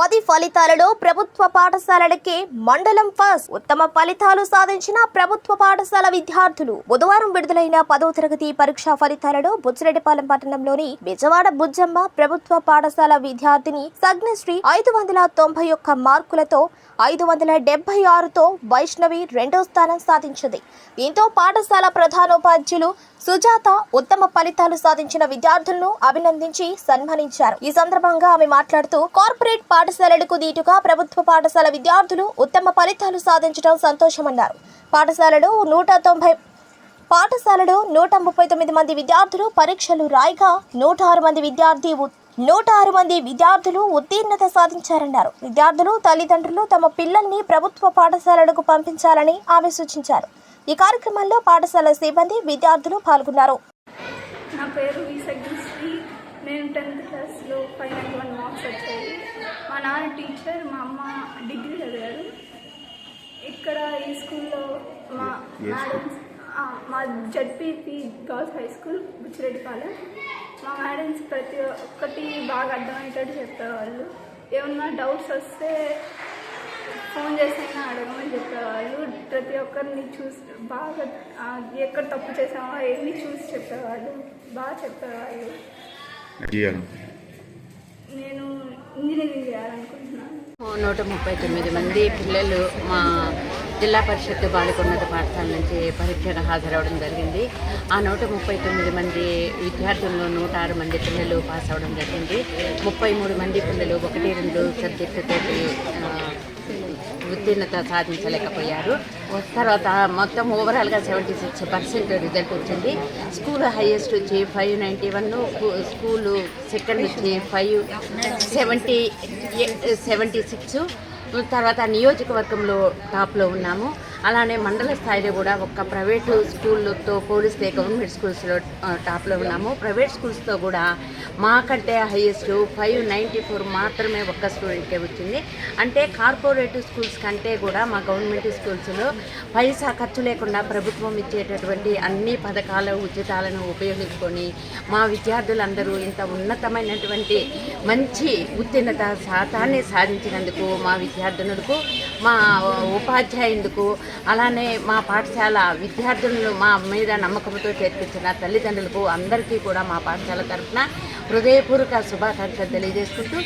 పది ఫలితాలలో ప్రభుత్వ పాఠశాలలకే మండలం ఫస్ట్. ఉత్తమ ఫలితాలు సాధించిన ప్రభుత్వ పాఠశాల విద్యార్థులు బుధవారం విడుదలైన పదో తరగతి పరీక్షా ఫలితాలలో బుచ్చిరెడ్డిపాలెం పట్టణంలోని బెజవాడ బుజ్జమ్మ ప్రభుత్వ పాఠశాల విద్యార్థిని సగ్నశ్రీ ఐదు వందల తొంభై ఒక్క మార్కులతో ఐదు వందల డెబ్బై ఆరుతో వైష్ణవి రెండో స్థానం సాధించింది. దీంతో పాఠశాల ప్రధానోపాధ్యులు సుజాత ఉత్తమ ఫలితాలు సాధించిన విద్యార్థులను అభినందించి సన్మానించారు. ఈ సందర్భంగా ఆమె మాట్లాడుతూ కార్పొరేట్ పాఠశాలలకు దీటుగా ప్రభుత్వ పాఠశాల విద్యార్థులు ఉత్తమ ఫలితాలు సాధించడం సంతోషమన్నారు. పాఠశాలలో నూట తొంభై పాఠశాలలో నూట ముప్పై తొమ్మిది మంది విద్యార్థులు పరీక్షలు రాయగా నూట ఆరు మంది విద్యార్థి నూట ఆరు మంది విద్యార్థులు ఉత్తీర్ణత సాధించారన్నారు. విద్యార్థులు తల్లిదండ్రులు తమ పిల్లల్ని ప్రభుత్వ పాఠశాలలకు పంపించాలని ఆమె సూచించారు. ఈ కార్యక్రమంలో పాఠశాల సిబ్బంది విద్యార్థులు పాల్గొన్నారు. నా పేరు శ్రీ నేను టెన్త్ క్లాస్లో ఫైవ్ నైంటీ వన్ మార్క్స్ వచ్చాయి. మా నాన్న టీచర్ మా అమ్మ డిగ్రీ చదివారు. ఇక్కడ ఈ స్కూల్లో మా మా ZPP girls high school Buchireddypalem. మా మేడమ్స్ ప్రతి ఒక్కటి బాగా అర్థమయ్యేటట్టు చెప్పేవాళ్ళు. ఏమన్నా డౌట్స్ వస్తే ఫోన్ చేసైనా అడగమని చెప్పేవాళ్ళు. ప్రతి ఒక్కరిని చూసి బాగా ఎక్కడ తప్పు చేసామో అవన్నీ చూసి చెప్పేవాళ్ళు. బాగా చెప్పేవాళ్ళు. నేను ఇంజనీరింగ్ చేయాలనుకుంటున్నాను. నూట ముప్పై తొమ్మిది మంది పిల్లలు మా జిల్లా పరిషత్ బాలికోన్నత పాఠశాల నుంచి పరీక్షకు హాజరవడం జరిగింది. ఆ నూట ముప్పై తొమ్మిది మంది విద్యార్థుల్లో నూట ఆరు మంది పిల్లలు పాస్ అవ్వడం జరిగింది. ముప్పై మూడు మంది పిల్లలు ఒకటి రెండు సబ్జెక్టుతోటి ఉత్తీర్ణత సాధించలేకపోయారు. తర్వాత మొత్తం ఓవరాల్గా సెవెంటీ సిక్స్ పర్సెంట్ రిజల్ట్ వచ్చింది. స్కూల్ హైయెస్ట్ వచ్చి five ninety one school second వచ్చి ఫైవ్ సెవెంటీ సెవెంటీ సిక్స్ తర్వాత నియోజకవర్గంలో టాప్లో ఉన్నాము. అలానే మండల స్థాయిలో కూడా ఒక్క ప్రైవేటు స్కూళ్ళతో పోలిస్తే గవర్నమెంట్ స్కూల్స్లో టాప్లో ఉన్నాము. ప్రైవేట్ స్కూల్స్తో కూడా మాకంటే హైయెస్ట్ ఫైవ్ నైంటీ ఫోర్ మాత్రమే ఒక్క స్టూడెంట్కే వచ్చింది. అంటే కార్పొరేటివ్ స్కూల్స్ కంటే కూడా మా గవర్నమెంట్ స్కూల్స్లో పైసా ఖర్చు లేకుండా ప్రభుత్వం ఇచ్చేటటువంటి అన్ని పథకాల ఉచితాలను ఉపయోగించుకొని మా విద్యార్థులందరూ ఇంత ఉన్నతమైనటువంటి మంచి ఉత్తీర్ణత శాతాన్ని సాధించినందుకు మా విద్యార్థినులకు మా ఉపాధ్యాయులకు అలానే మా పాఠశాల విద్యార్థులను మా మీద నమ్మకంతో చేర్పించిన తల్లిదండ్రులకు అందరికీ కూడా మా పాఠశాల తరఫున హృదయపూర్వక శుభాకాంక్షలు తెలియజేసుకుంటూ